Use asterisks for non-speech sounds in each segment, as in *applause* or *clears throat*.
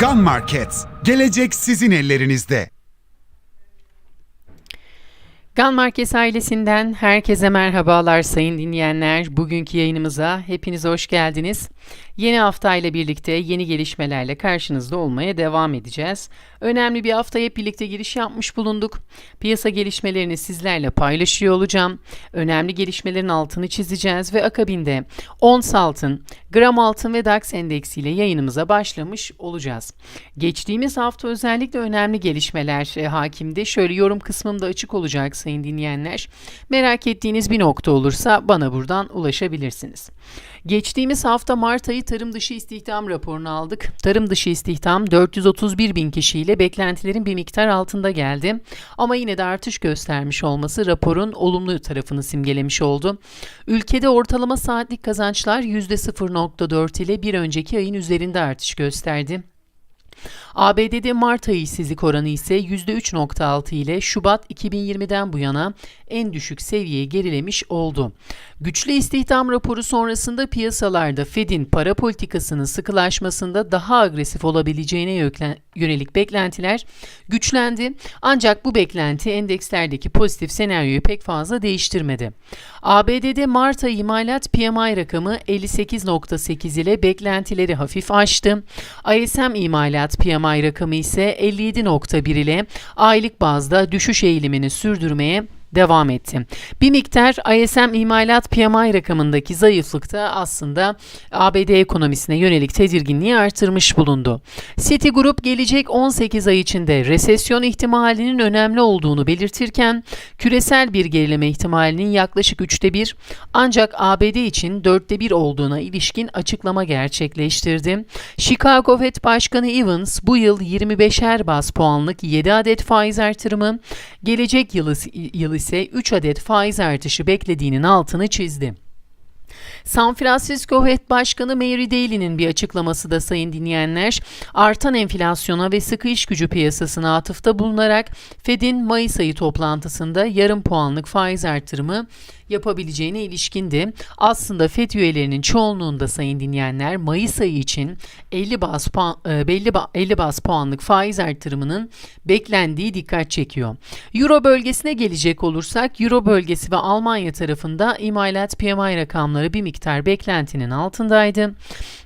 Gun Market. Gelecek sizin ellerinizde. Gun Markes ailesinden herkese merhabalar sayın dinleyenler. Bugünkü yayınımıza hepiniz hoş geldiniz. Yeni hafta ile birlikte yeni gelişmelerle karşınızda olmaya devam edeceğiz. Önemli bir hafta hep birlikte giriş yapmış bulunduk. Piyasa gelişmelerini sizlerle paylaşıyor olacağım. Önemli gelişmelerin altını çizeceğiz ve akabinde ons altın, gram altın ve DAX endeksiyle yayınımıza başlamış olacağız. Geçtiğimiz hafta özellikle önemli gelişmeler e, hakimdi. Şöyle yorum kısmımda açık olacak sayın dinleyenler. Merak ettiğiniz bir nokta olursa bana buradan ulaşabilirsiniz. Geçtiğimiz hafta Mart ayı tarım dışı istihdam raporunu aldık. Tarım dışı istihdam 431 bin kişiyle beklentilerin bir miktar altında geldi. Ama yine de artış göstermiş olması raporun olumlu tarafını simgelemiş oldu. Ülkede ortalama saatlik kazançlar %0.4 ile bir önceki ayın üzerinde artış gösterdi. ABD'de Mart ayı işsizlik oranı ise %3.6 ile Şubat 2020'den bu yana en düşük seviyeye gerilemiş oldu. Güçlü istihdam raporu sonrasında piyasalarda Fed'in para politikasının sıkılaşmasında daha agresif olabileceğine yönelik beklentiler güçlendi. Ancak bu beklenti endekslerdeki pozitif senaryoyu pek fazla değiştirmedi. ABD'de Mart ayı imalat PMI rakamı 58.8 ile beklentileri hafif aştı. ISM imalat PMI rakamı ise 57.1 ile aylık bazda düşüş eğilimini sürdürmeye devam etti. Bir miktar ISM imalat PMI rakamındaki zayıflıkta aslında ABD ekonomisine yönelik tedirginliği artırmış bulundu. Citigroup gelecek 18 ay içinde resesyon ihtimalinin önemli olduğunu belirtirken küresel bir gerileme ihtimalinin yaklaşık üçte bir ancak ABD için dörtte bir olduğuna ilişkin açıklama gerçekleştirdi. Chicago Fed Başkanı Evans bu yıl 25'er bas puanlık 7 adet faiz artırımı, gelecek yılı, yılı ise 3 adet faiz artışı beklediğinin altını çizdi. San Francisco Fed Başkanı Mary Daly'nin bir açıklaması da sayın dinleyenler, artan enflasyona ve sıkı iş gücü piyasasına atıfta bulunarak Fed'in Mayıs ayı toplantısında yarım puanlık faiz artırımı yapabileceğine ilişkindi. Aslında FED üyelerinin çoğunluğunda sayın dinleyenler Mayıs ayı için 50 bas puan, e, belli 50 bas puanlık faiz artırımının beklendiği dikkat çekiyor. Euro bölgesine gelecek olursak Euro bölgesi ve Almanya tarafında imalat PMI rakamları bir miktar beklentinin altındaydı.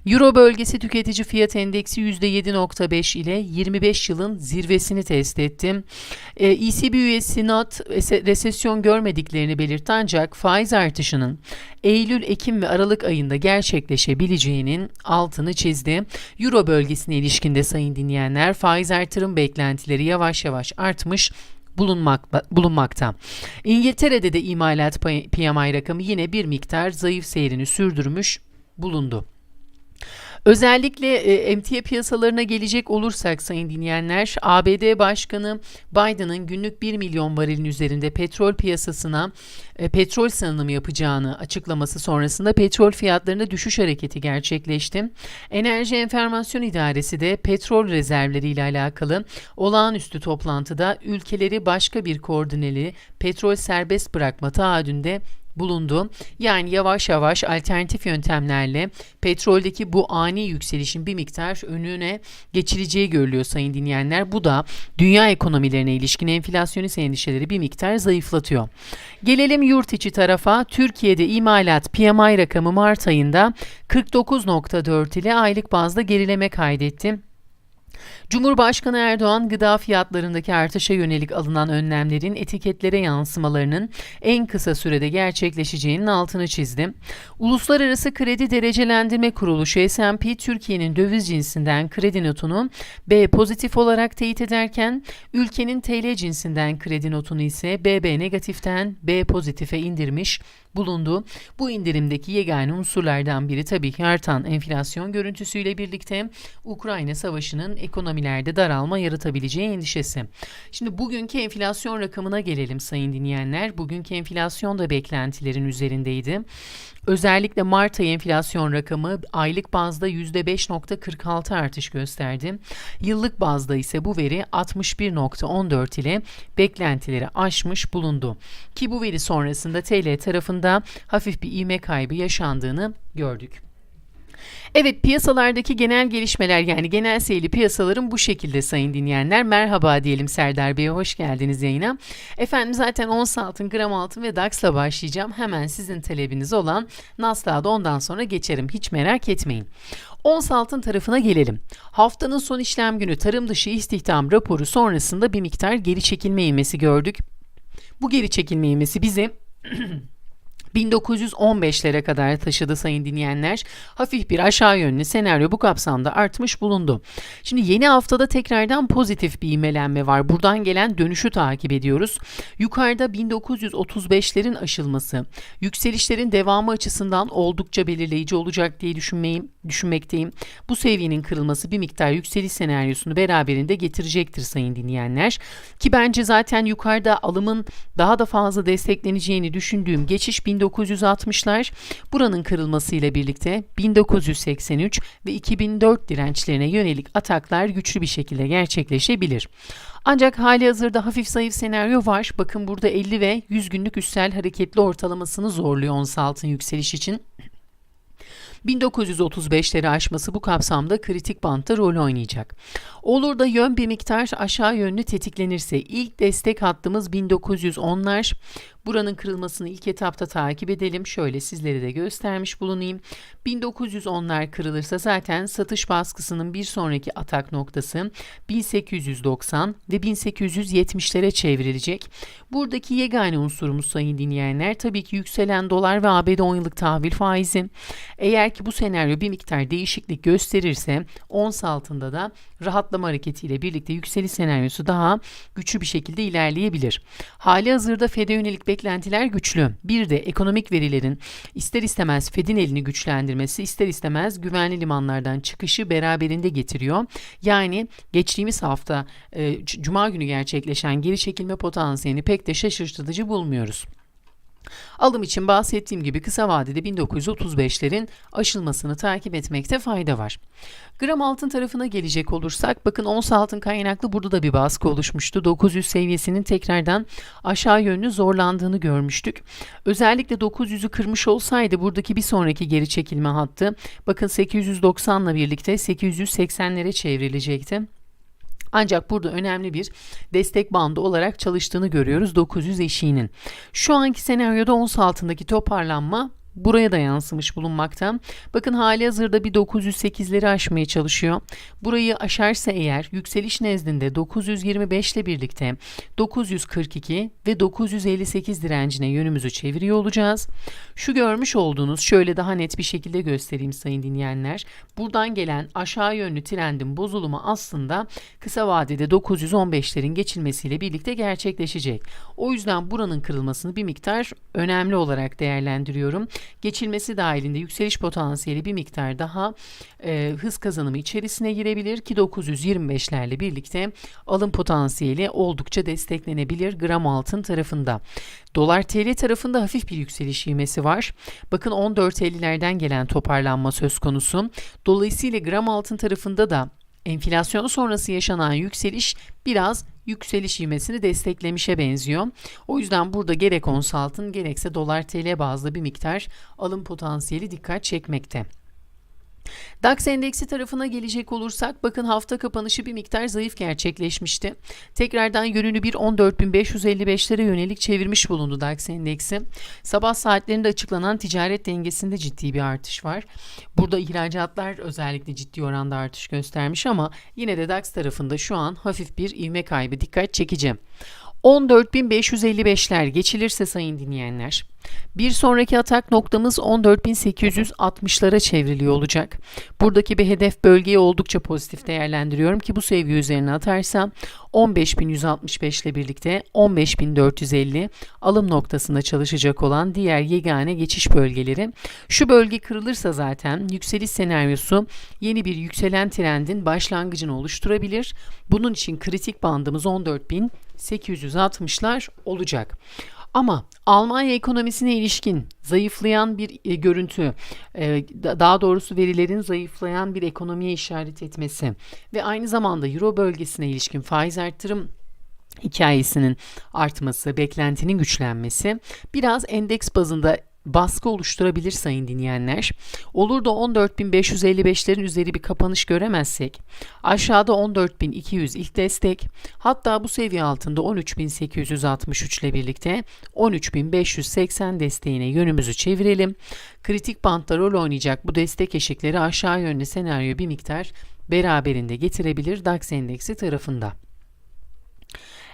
Euro bölgesi tüketici fiyat endeksi %7.5 ile 25 yılın zirvesini test etti. E, ECB üyesi NOT resesyon görmediklerini belirtti ancak faiz artışının Eylül, Ekim ve Aralık ayında gerçekleşebileceğinin altını çizdi. Euro bölgesine ilişkinde sayın dinleyenler faiz artırım beklentileri yavaş yavaş artmış bulunmak, bulunmakta. İngiltere'de de imalat PMI rakamı yine bir miktar zayıf seyrini sürdürmüş bulundu. Özellikle e, emtia piyasalarına gelecek olursak sayın dinleyenler, ABD Başkanı Biden'ın günlük 1 milyon varilin üzerinde petrol piyasasına e, petrol salınımı yapacağını açıklaması sonrasında petrol fiyatlarında düşüş hareketi gerçekleşti. Enerji Enformasyon İdaresi de petrol rezervleri ile alakalı olağanüstü toplantıda ülkeleri başka bir koordineli petrol serbest bırakma taahhüdünde bulundu. Yani yavaş yavaş alternatif yöntemlerle petroldeki bu ani yükselişin bir miktar önüne geçileceği görülüyor sayın dinleyenler. Bu da dünya ekonomilerine ilişkin enflasyonist endişeleri bir miktar zayıflatıyor. Gelelim yurt içi tarafa. Türkiye'de imalat PMI rakamı Mart ayında 49.4 ile aylık bazda gerileme kaydetti. Cumhurbaşkanı Erdoğan gıda fiyatlarındaki artışa yönelik alınan önlemlerin etiketlere yansımalarının en kısa sürede gerçekleşeceğinin altını çizdi. Uluslararası Kredi Derecelendirme Kuruluşu S&P Türkiye'nin döviz cinsinden kredi notunu B pozitif olarak teyit ederken ülkenin TL cinsinden kredi notunu ise BB negatiften B pozitife indirmiş bulundu. Bu indirimdeki yegane unsurlardan biri tabii ki artan enflasyon görüntüsüyle birlikte Ukrayna Savaşı'nın ekonomilerde daralma yaratabileceği endişesi. Şimdi bugünkü enflasyon rakamına gelelim sayın dinleyenler. Bugünkü enflasyon da beklentilerin üzerindeydi. Özellikle Mart ayı enflasyon rakamı aylık bazda %5.46 artış gösterdi. Yıllık bazda ise bu veri 61.14 ile beklentileri aşmış bulundu. Ki bu veri sonrasında TL tarafında hafif bir ivme kaybı yaşandığını gördük. Evet piyasalardaki genel gelişmeler yani genel seyirli piyasaların bu şekilde sayın dinleyenler. Merhaba diyelim Serdar Bey'e hoş geldiniz yayına. Efendim zaten ons altın, gram altın ve DAX'la başlayacağım. Hemen sizin talebiniz olan Nasdaq'a da ondan sonra geçerim. Hiç merak etmeyin. Ons altın tarafına gelelim. Haftanın son işlem günü tarım dışı istihdam raporu sonrasında bir miktar geri çekilme ivmesi gördük. Bu geri çekilme ivmesi bizi *clears throat* 1915'lere kadar taşıdı sayın dinleyenler. Hafif bir aşağı yönlü senaryo bu kapsamda artmış bulundu. Şimdi yeni haftada tekrardan pozitif bir ivmelenme var. Buradan gelen dönüşü takip ediyoruz. Yukarıda 1935'lerin aşılması, yükselişlerin devamı açısından oldukça belirleyici olacak diye düşünmeyim, düşünmekteyim. Bu seviyenin kırılması bir miktar yükseliş senaryosunu beraberinde getirecektir sayın dinleyenler. Ki bence zaten yukarıda alımın daha da fazla destekleneceğini düşündüğüm geçiş 1960'lar buranın kırılmasıyla birlikte 1983 ve 2004 dirençlerine yönelik ataklar güçlü bir şekilde gerçekleşebilir. Ancak hali hazırda hafif zayıf senaryo var. Bakın burada 50 ve 100 günlük üstel hareketli ortalamasını zorluyor ons altın yükseliş için. 1935'leri aşması bu kapsamda kritik bantta rol oynayacak. Olur da yön bir miktar aşağı yönlü tetiklenirse ilk destek hattımız 1910'lar. Buranın kırılmasını ilk etapta takip edelim. Şöyle sizlere de göstermiş bulunayım. 1910'lar kırılırsa zaten satış baskısının bir sonraki atak noktası 1890 ve 1870'lere çevrilecek. Buradaki yegane unsurumuz sayın dinleyenler tabii ki yükselen dolar ve ABD 10 yıllık tahvil faizi. Eğer ki bu senaryo bir miktar değişiklik gösterirse ons altında da rahatlama hareketiyle birlikte yükseliş senaryosu daha güçlü bir şekilde ilerleyebilir. Hali hazırda FED'e yönelik beklentiler güçlü. Bir de ekonomik verilerin ister istemez Fed'in elini güçlendirmesi ister istemez güvenli limanlardan çıkışı beraberinde getiriyor. Yani geçtiğimiz hafta e, Cuma günü gerçekleşen geri çekilme potansiyelini pek de şaşırtıcı bulmuyoruz. Alım için bahsettiğim gibi kısa vadede 1935'lerin aşılmasını takip etmekte fayda var. Gram altın tarafına gelecek olursak bakın ons altın kaynaklı burada da bir baskı oluşmuştu. 900 seviyesinin tekrardan aşağı yönlü zorlandığını görmüştük. Özellikle 900'ü kırmış olsaydı buradaki bir sonraki geri çekilme hattı bakın 890 ile birlikte 880'lere çevrilecekti. Ancak burada önemli bir destek bandı olarak çalıştığını görüyoruz 900 eşiğinin. Şu anki senaryoda ons altındaki toparlanma buraya da yansımış bulunmakta. Bakın hali hazırda bir 908'leri aşmaya çalışıyor. Burayı aşarsa eğer yükseliş nezdinde 925 ile birlikte 942 ve 958 direncine yönümüzü çeviriyor olacağız. Şu görmüş olduğunuz şöyle daha net bir şekilde göstereyim sayın dinleyenler. Buradan gelen aşağı yönlü trendin bozulumu aslında kısa vadede 915'lerin geçilmesiyle birlikte gerçekleşecek. O yüzden buranın kırılmasını bir miktar önemli olarak değerlendiriyorum geçilmesi dahilinde yükseliş potansiyeli bir miktar daha e, hız kazanımı içerisine girebilir ki 925'lerle birlikte alım potansiyeli oldukça desteklenebilir gram altın tarafında. Dolar TL tarafında hafif bir yükseliş ivmesi var. Bakın 14.50'lerden gelen toparlanma söz konusu. Dolayısıyla gram altın tarafında da enflasyon sonrası yaşanan yükseliş biraz yükseliş ivmesini desteklemişe benziyor. O yüzden burada gerek ons altın gerekse dolar TL bazlı bir miktar alım potansiyeli dikkat çekmekte. DAX endeksi tarafına gelecek olursak bakın hafta kapanışı bir miktar zayıf gerçekleşmişti. Tekrardan yönünü bir 14.555'lere yönelik çevirmiş bulundu DAX endeksi. Sabah saatlerinde açıklanan ticaret dengesinde ciddi bir artış var. Burada ihracatlar özellikle ciddi oranda artış göstermiş ama yine de DAX tarafında şu an hafif bir ivme kaybı dikkat çekici. 14.555'ler geçilirse sayın dinleyenler, bir sonraki atak noktamız 14.860'lara çevriliyor olacak. Buradaki bir hedef bölgeyi oldukça pozitif değerlendiriyorum ki bu seviye üzerine atarsam 15.165 ile birlikte 15.450 alım noktasında çalışacak olan diğer yegane geçiş bölgeleri. Şu bölge kırılırsa zaten yükseliş senaryosu yeni bir yükselen trendin başlangıcını oluşturabilir. Bunun için kritik bandımız 14.860'lar olacak. Ama Almanya ekonomisine ilişkin zayıflayan bir e, görüntü, e, daha doğrusu verilerin zayıflayan bir ekonomiye işaret etmesi ve aynı zamanda Euro bölgesine ilişkin faiz arttırım hikayesinin artması, beklentinin güçlenmesi biraz endeks bazında baskı oluşturabilir sayın dinleyenler. Olur da 14.555'lerin üzeri bir kapanış göremezsek aşağıda 14.200 ilk destek hatta bu seviye altında 13.863 ile birlikte 13.580 desteğine yönümüzü çevirelim. Kritik bantta rol oynayacak bu destek eşikleri aşağı yönlü senaryo bir miktar beraberinde getirebilir DAX endeksi tarafında.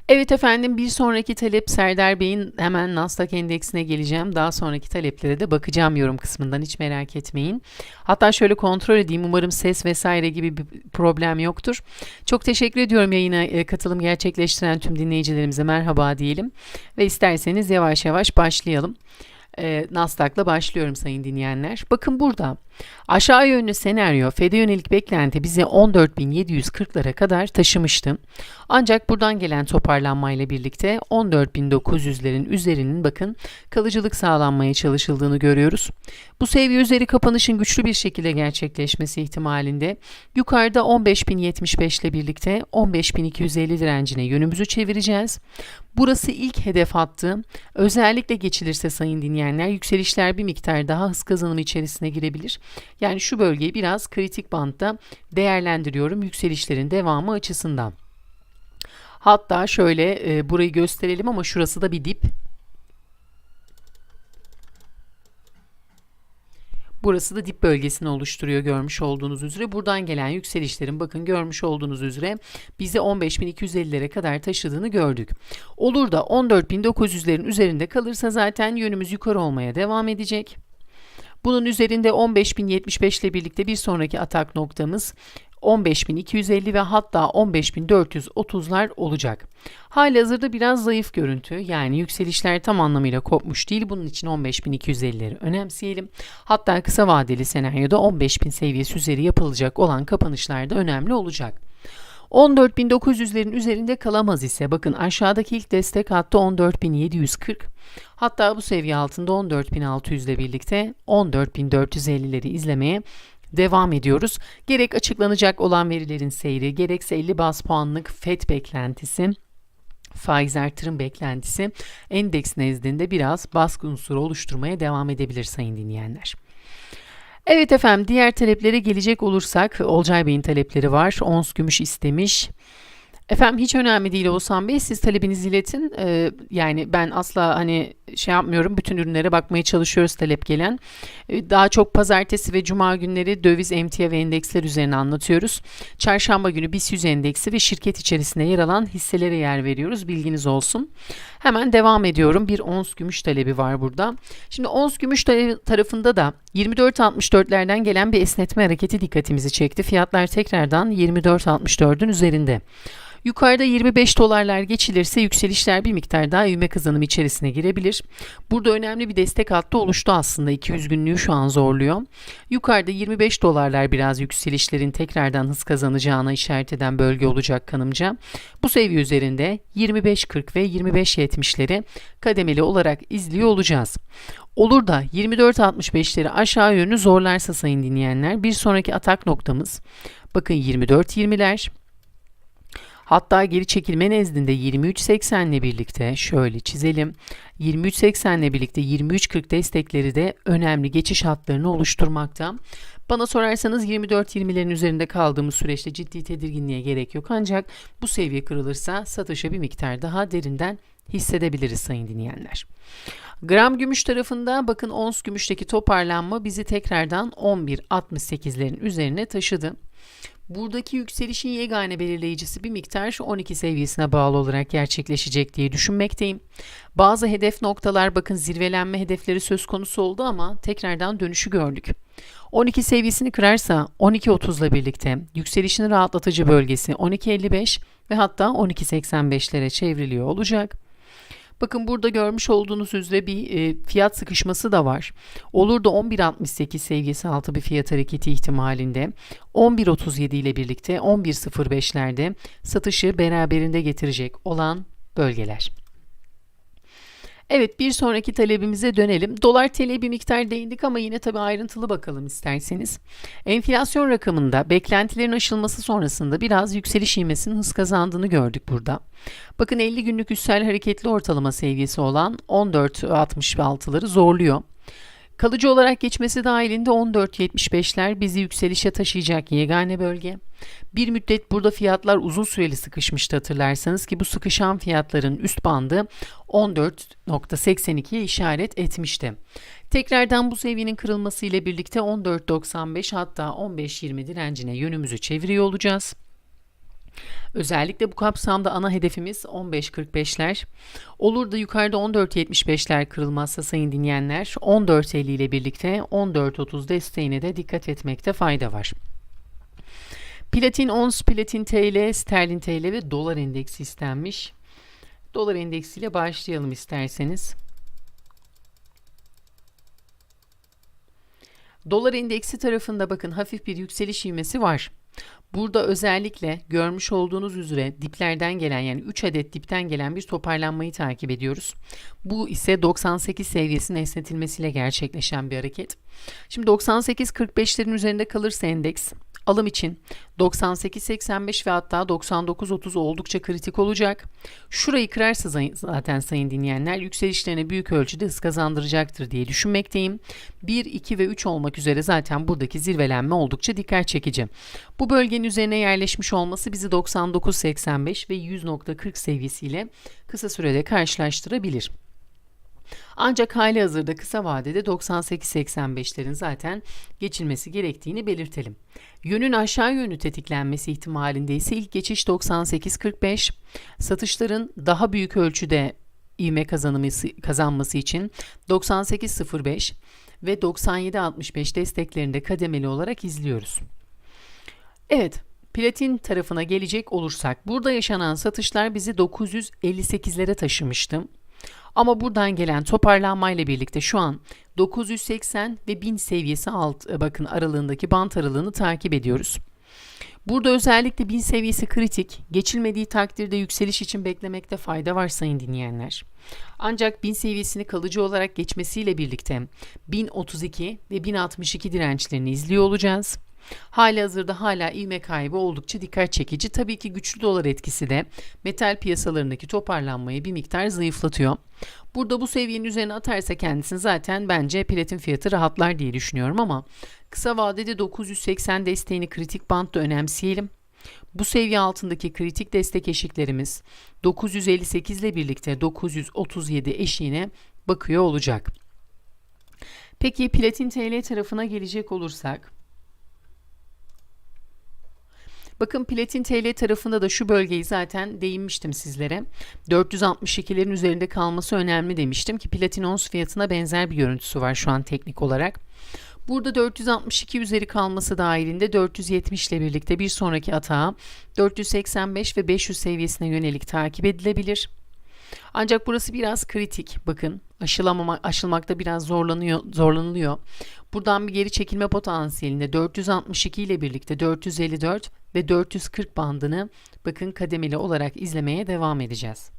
Evet efendim bir sonraki talep Serdar Bey'in hemen Nasdaq endeksine geleceğim. Daha sonraki taleplere de bakacağım yorum kısmından hiç merak etmeyin. Hatta şöyle kontrol edeyim umarım ses vesaire gibi bir problem yoktur. Çok teşekkür ediyorum yayına e, katılım gerçekleştiren tüm dinleyicilerimize merhaba diyelim. Ve isterseniz yavaş yavaş başlayalım. E, Nasdaq'la başlıyorum sayın dinleyenler. Bakın burada aşağı yönlü senaryo FED'e yönelik beklenti bizi 14.740'lara kadar taşımıştı. Ancak buradan gelen toparlanmayla birlikte 14.900'lerin üzerinin bakın kalıcılık sağlanmaya çalışıldığını görüyoruz. Bu seviye üzeri kapanışın güçlü bir şekilde gerçekleşmesi ihtimalinde yukarıda 15.075 ile birlikte 15.250 direncine yönümüzü çevireceğiz. Burası ilk hedef hattı. Özellikle geçilirse sayın dinleyenler yükselişler bir miktar daha hız kazanımı içerisine girebilir. Yani şu bölgeyi biraz kritik bantta değerlendiriyorum yükselişlerin devamı açısından. Hatta şöyle e, burayı gösterelim ama şurası da bir dip. Burası da dip bölgesini oluşturuyor görmüş olduğunuz üzere. Buradan gelen yükselişlerin bakın görmüş olduğunuz üzere bizi 15.250'lere kadar taşıdığını gördük. Olur da 14.900'lerin üzerinde kalırsa zaten yönümüz yukarı olmaya devam edecek. Bunun üzerinde 15.075 ile birlikte bir sonraki atak noktamız 15.250 ve hatta 15.430'lar olacak. Hali hazırda biraz zayıf görüntü yani yükselişler tam anlamıyla kopmuş değil. Bunun için 15.250'leri önemseyelim. Hatta kısa vadeli senaryoda 15.000 seviyesi üzeri yapılacak olan kapanışlar da önemli olacak. 14.900'lerin üzerinde kalamaz ise bakın aşağıdaki ilk destek hattı 14.740 hatta bu seviye altında 14.600 ile birlikte 14.450'leri izlemeye devam ediyoruz. Gerek açıklanacak olan verilerin seyri gerekse 50 bas puanlık FED beklentisi faiz artırım beklentisi endeks nezdinde biraz baskı unsuru oluşturmaya devam edebilir sayın dinleyenler. Evet efendim diğer taleplere gelecek olursak Olcay Bey'in talepleri var. Ons gümüş istemiş. Efendim hiç önemli değil Oğuzhan Bey. Siz talebinizi iletin. Ee, yani ben asla hani şey yapmıyorum. Bütün ürünlere bakmaya çalışıyoruz talep gelen. Ee, daha çok pazartesi ve cuma günleri döviz, emtia ve endeksler üzerine anlatıyoruz. Çarşamba günü BIST 100 endeksi ve şirket içerisinde yer alan hisselere yer veriyoruz. Bilginiz olsun. Hemen devam ediyorum. Bir ons gümüş talebi var burada. Şimdi ons gümüş tarafında da 24.64'lerden gelen bir esnetme hareketi dikkatimizi çekti. Fiyatlar tekrardan 24.64'ün üzerinde. Yukarıda 25 dolarlar geçilirse yükselişler bir miktar daha ivme kazanım içerisine girebilir. Burada önemli bir destek hattı oluştu aslında. 200 günlüğü şu an zorluyor. Yukarıda 25 dolarlar biraz yükselişlerin tekrardan hız kazanacağına işaret eden bölge olacak kanımca. Bu seviye üzerinde 25.40 ve 25.70'leri kademeli olarak izliyor olacağız. Olur da 24.65'leri aşağı yönlü zorlarsa sayın dinleyenler bir sonraki atak noktamız bakın 24.20'ler Hatta geri çekilme nezdinde 23.80 ile birlikte şöyle çizelim. 23.80 ile birlikte 23.40 destekleri de önemli geçiş hatlarını oluşturmakta. Bana sorarsanız 24-20'lerin üzerinde kaldığımız süreçte ciddi tedirginliğe gerek yok. Ancak bu seviye kırılırsa satışa bir miktar daha derinden hissedebiliriz sayın dinleyenler. Gram gümüş tarafında bakın ons gümüşteki toparlanma bizi tekrardan 11.68'lerin üzerine taşıdı. Buradaki yükselişin yegane belirleyicisi bir miktar 12 seviyesine bağlı olarak gerçekleşecek diye düşünmekteyim. Bazı hedef noktalar bakın zirvelenme hedefleri söz konusu oldu ama tekrardan dönüşü gördük. 12 seviyesini kırarsa 12.30 ile birlikte yükselişin rahatlatıcı bölgesi 12.55 ve hatta 12.85'lere çevriliyor olacak. Bakın burada görmüş olduğunuz üzere bir e, fiyat sıkışması da var. Olur da 11.68 seviyesi altı bir fiyat hareketi ihtimalinde 11.37 ile birlikte 11.05'lerde satışı beraberinde getirecek olan bölgeler. Evet bir sonraki talebimize dönelim. Dolar TL bir miktar değindik ama yine tabii ayrıntılı bakalım isterseniz. Enflasyon rakamında beklentilerin aşılması sonrasında biraz yükseliş ivmesinin hız kazandığını gördük burada. Bakın 50 günlük üstel hareketli ortalama seviyesi olan 14.66'ları zorluyor. Kalıcı olarak geçmesi dahilinde 14.75'ler bizi yükselişe taşıyacak yegane bölge. Bir müddet burada fiyatlar uzun süreli sıkışmıştı hatırlarsanız ki bu sıkışan fiyatların üst bandı 14.82'ye işaret etmişti. Tekrardan bu seviyenin kırılması ile birlikte 14.95 hatta 15.20 direncine yönümüzü çeviriyor olacağız. Özellikle bu kapsamda ana hedefimiz 15.45'ler. Olur da yukarıda 14.75'ler kırılmazsa sayın dinleyenler 14.50 ile birlikte 14.30 desteğine de dikkat etmekte fayda var. Platin ons, platin TL, sterlin TL ve dolar endeksi istenmiş. Dolar endeksiyle başlayalım isterseniz. Dolar endeksi tarafında bakın hafif bir yükseliş ivmesi var. Burada özellikle görmüş olduğunuz üzere diplerden gelen yani 3 adet dipten gelen bir toparlanmayı takip ediyoruz. Bu ise 98 seviyesinin esnetilmesiyle gerçekleşen bir hareket. Şimdi 98-45'lerin üzerinde kalırsa endeks alım için 98-85 ve hatta 99-30 oldukça kritik olacak. Şurayı kırarsa zaten sayın dinleyenler yükselişlerine büyük ölçüde hız kazandıracaktır diye düşünmekteyim. 1, 2 ve 3 olmak üzere zaten buradaki zirvelenme oldukça dikkat çekici. Bu bölgenin üzerine yerleşmiş olması bizi 99-85 ve 100.40 seviyesiyle kısa sürede karşılaştırabilir. Ancak hali hazırda kısa vadede 98-85'lerin zaten geçilmesi gerektiğini belirtelim. Yönün aşağı yönlü tetiklenmesi ihtimalinde ise ilk geçiş 98-45, satışların daha büyük ölçüde ivme kazanması, kazanması için 98-05 ve 97-65 desteklerinde kademeli olarak izliyoruz. Evet, platin tarafına gelecek olursak burada yaşanan satışlar bizi 958'lere taşımıştı. Ama buradan gelen toparlanmayla birlikte şu an 980 ve 1000 seviyesi alt e, bakın aralığındaki bant aralığını takip ediyoruz. Burada özellikle 1000 seviyesi kritik. Geçilmediği takdirde yükseliş için beklemekte fayda var sayın dinleyenler. Ancak 1000 seviyesini kalıcı olarak geçmesiyle birlikte 1032 ve 1062 dirençlerini izliyor olacağız. Hali hazırda hala ivme kaybı oldukça dikkat çekici. Tabii ki güçlü dolar etkisi de metal piyasalarındaki toparlanmayı bir miktar zayıflatıyor. Burada bu seviyenin üzerine atarsa kendisini zaten bence platin fiyatı rahatlar diye düşünüyorum ama kısa vadede 980 desteğini kritik bantta önemseyelim. Bu seviye altındaki kritik destek eşiklerimiz 958 ile birlikte 937 eşiğine bakıyor olacak. Peki platin TL tarafına gelecek olursak Bakın platin TL tarafında da şu bölgeyi zaten değinmiştim sizlere. 462'lerin üzerinde kalması önemli demiştim ki platin ons fiyatına benzer bir görüntüsü var şu an teknik olarak. Burada 462 üzeri kalması dahilinde 470 ile birlikte bir sonraki atağa 485 ve 500 seviyesine yönelik takip edilebilir. Ancak burası biraz kritik. Bakın aşılamama, aşılmakta biraz zorlanıyor, zorlanılıyor. Buradan bir geri çekilme potansiyelinde 462 ile birlikte 454 ve 440 bandını bakın kademeli olarak izlemeye devam edeceğiz.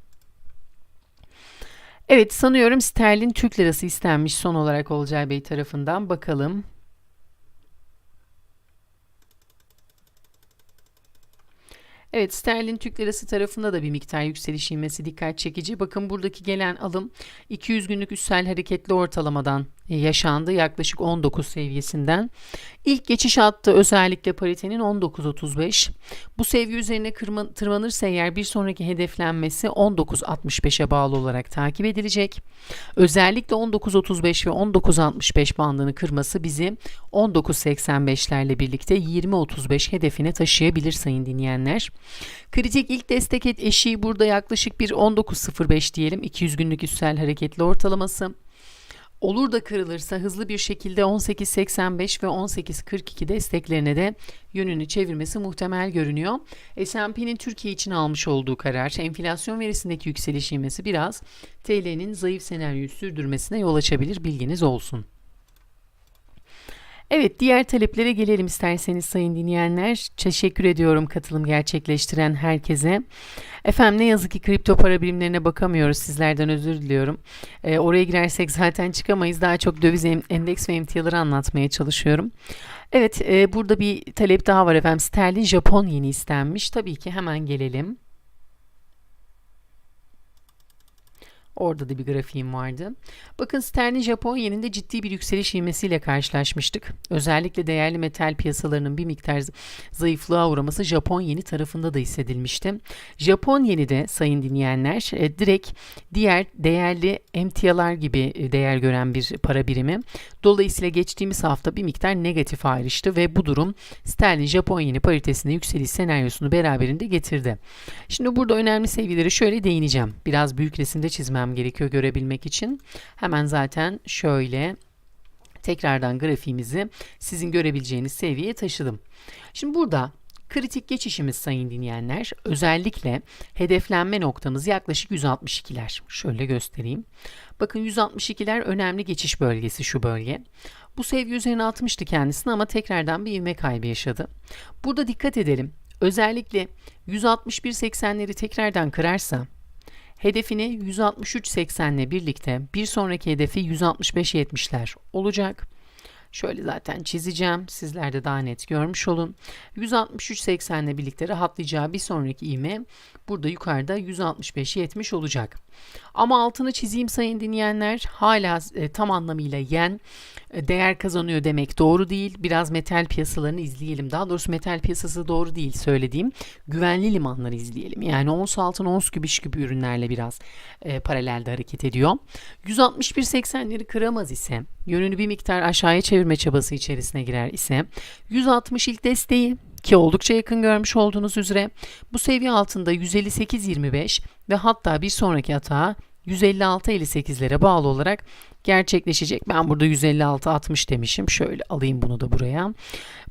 Evet sanıyorum sterlin Türk lirası istenmiş son olarak Olcay Bey tarafından. Bakalım. Evet sterlin Türk lirası tarafında da bir miktar yükseliş inmesi dikkat çekici. Bakın buradaki gelen alım 200 günlük üstel hareketli ortalamadan yaşandı yaklaşık 19 seviyesinden. İlk geçiş hattı özellikle paritenin 19.35. Bu seviye üzerine kırma, tırmanırsa eğer bir sonraki hedeflenmesi 19.65'e bağlı olarak takip edilecek. Özellikle 19.35 ve 19.65 bandını kırması bizi 19.85'lerle birlikte 20.35 hedefine taşıyabilir sayın dinleyenler. Kritik ilk destek eşiği burada yaklaşık bir 19.05 diyelim 200 günlük üstel hareketli ortalaması. Olur da kırılırsa hızlı bir şekilde 18.85 ve 18.42 desteklerine de yönünü çevirmesi muhtemel görünüyor. S&P'nin Türkiye için almış olduğu karar, enflasyon verisindeki yükseliş ivmesi biraz TL'nin zayıf senaryoyu sürdürmesine yol açabilir bilginiz olsun. Evet diğer taleplere gelelim isterseniz sayın dinleyenler. Teşekkür ediyorum katılım gerçekleştiren herkese. Efendim ne yazık ki kripto para birimlerine bakamıyoruz sizlerden özür diliyorum. E, oraya girersek zaten çıkamayız. Daha çok döviz endeks ve emtiaları anlatmaya çalışıyorum. Evet e, burada bir talep daha var efendim. Sterlin Japon yeni istenmiş. Tabii ki hemen gelelim. Orada da bir grafiğim vardı. Bakın sterlin Japon yeninde ciddi bir yükseliş ivmesiyle karşılaşmıştık. Özellikle değerli metal piyasalarının bir miktar zayıflığa uğraması Japon yeni tarafında da hissedilmişti. Japon yeni de sayın dinleyenler e, direkt diğer değerli emtialar gibi e, değer gören bir para birimi. Dolayısıyla geçtiğimiz hafta bir miktar negatif ayrıştı ve bu durum sterlin Japon yeni paritesinde yükseliş senaryosunu beraberinde getirdi. Şimdi burada önemli seviyeleri şöyle değineceğim. Biraz büyük resimde çizmem gerekiyor görebilmek için. Hemen zaten şöyle tekrardan grafiğimizi sizin görebileceğiniz seviyeye taşıdım. Şimdi burada kritik geçişimiz sayın dinleyenler özellikle hedeflenme noktamız yaklaşık 162'ler. Şöyle göstereyim. Bakın 162'ler önemli geçiş bölgesi şu bölge. Bu seviye üzerine atmıştı kendisini ama tekrardan bir ivme kaybı yaşadı. Burada dikkat edelim. Özellikle 161.80'leri tekrardan kırarsa hedefini 163.80 ile birlikte bir sonraki hedefi 165.70'ler olacak. Şöyle zaten çizeceğim. Sizler de daha net görmüş olun. 163.80 ile birlikte rahatlayacağı bir sonraki ivme burada yukarıda 165.70 olacak. Ama altını çizeyim sayın dinleyenler. Hala e, tam anlamıyla yen e, değer kazanıyor demek doğru değil. Biraz metal piyasalarını izleyelim. Daha doğrusu metal piyasası doğru değil söylediğim. Güvenli limanları izleyelim. Yani ons altın, ons gümüş gibi ürünlerle biraz e, paralelde hareket ediyor. 161.80'leri kıramaz ise yönünü bir miktar aşağıya çevirme çabası içerisine girer ise 160 ilk desteği ki oldukça yakın görmüş olduğunuz üzere bu seviye altında 158.25 ve hatta bir sonraki hata 156.58'lere bağlı olarak gerçekleşecek. Ben burada 156.60 demişim. Şöyle alayım bunu da buraya.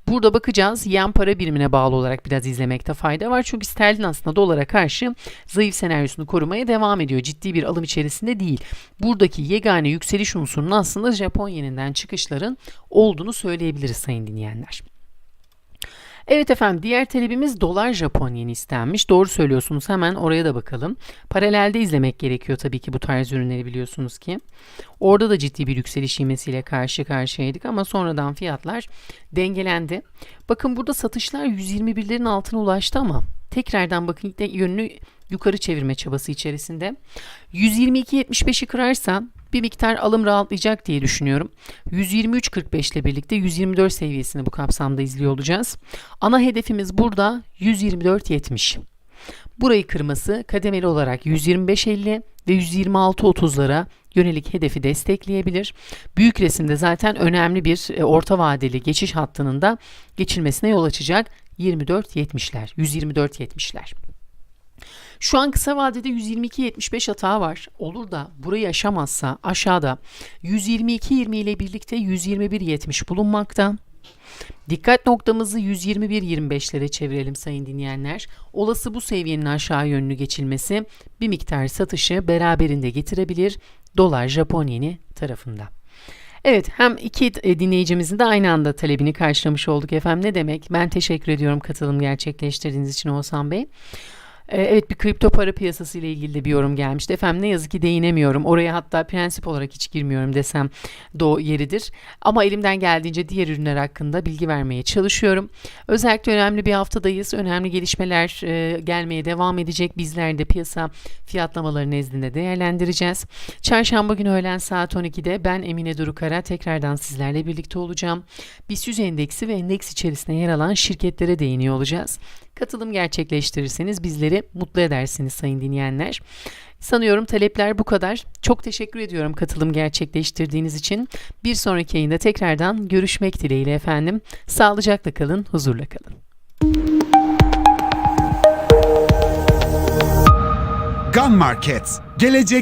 Burada bakacağız. Yen para birimine bağlı olarak biraz izlemekte fayda var. Çünkü sterlin aslında dolara karşı zayıf senaryosunu korumaya devam ediyor. Ciddi bir alım içerisinde değil. Buradaki yegane yükseliş unsurunun aslında Japon yeninden çıkışların olduğunu söyleyebiliriz sayın dinleyenler. Evet efendim diğer talebimiz dolar Japon yeni istenmiş. Doğru söylüyorsunuz hemen oraya da bakalım. Paralelde izlemek gerekiyor tabii ki bu tarz ürünleri biliyorsunuz ki. Orada da ciddi bir yükseliş ivmesiyle karşı karşıyaydık ama sonradan fiyatlar dengelendi. Bakın burada satışlar 121'lerin altına ulaştı ama tekrardan bakın yönünü yukarı çevirme çabası içerisinde. 122.75'i kırarsa bir miktar alım rahatlayacak diye düşünüyorum. 123.45 ile birlikte 124 seviyesini bu kapsamda izliyor olacağız. Ana hedefimiz burada 124.70. Burayı kırması kademeli olarak 125.50 ve 126.30'lara yönelik hedefi destekleyebilir. Büyük resimde zaten önemli bir e, orta vadeli geçiş hattının da geçilmesine yol açacak 24.70'ler, 124.70'ler. Şu an kısa vadede 122.75 hata var. Olur da burayı aşamazsa aşağıda 122.20 ile birlikte 121.70 bulunmakta. Dikkat noktamızı 121.25'lere çevirelim sayın dinleyenler. Olası bu seviyenin aşağı yönlü geçilmesi bir miktar satışı beraberinde getirebilir dolar Japon yeni tarafında. Evet hem iki e, dinleyicimizin de aynı anda talebini karşılamış olduk efendim. Ne demek? Ben teşekkür ediyorum katılım gerçekleştirdiğiniz için Oğuzhan Bey. Ee, Evet bir kripto para piyasası ile ilgili de bir yorum gelmişti. Efendim ne yazık ki değinemiyorum. Oraya hatta prensip olarak hiç girmiyorum desem doğu yeridir. Ama elimden geldiğince diğer ürünler hakkında bilgi vermeye çalışıyorum. Özellikle önemli bir haftadayız. Önemli gelişmeler e, gelmeye devam edecek. Bizler de piyasa fiyatlamaları nezdinde değerlendireceğiz. Çarşamba günü öğlen saat 12'de ben Emine Durukara tekrardan sizlerle birlikte olacağım. BIST 100 endeksi ve endeks içerisinde yer alan şirketlere değiniyor olacağız. Katılım gerçekleştirirseniz bizleri mutlu edersiniz sayın dinleyenler. Sanıyorum talepler bu kadar. Çok teşekkür ediyorum katılım gerçekleştirdiğiniz için. Bir sonraki yayında tekrardan görüşmek dileğiyle efendim. Sağlıcakla kalın, huzurla kalın. Gun Market. Gelecek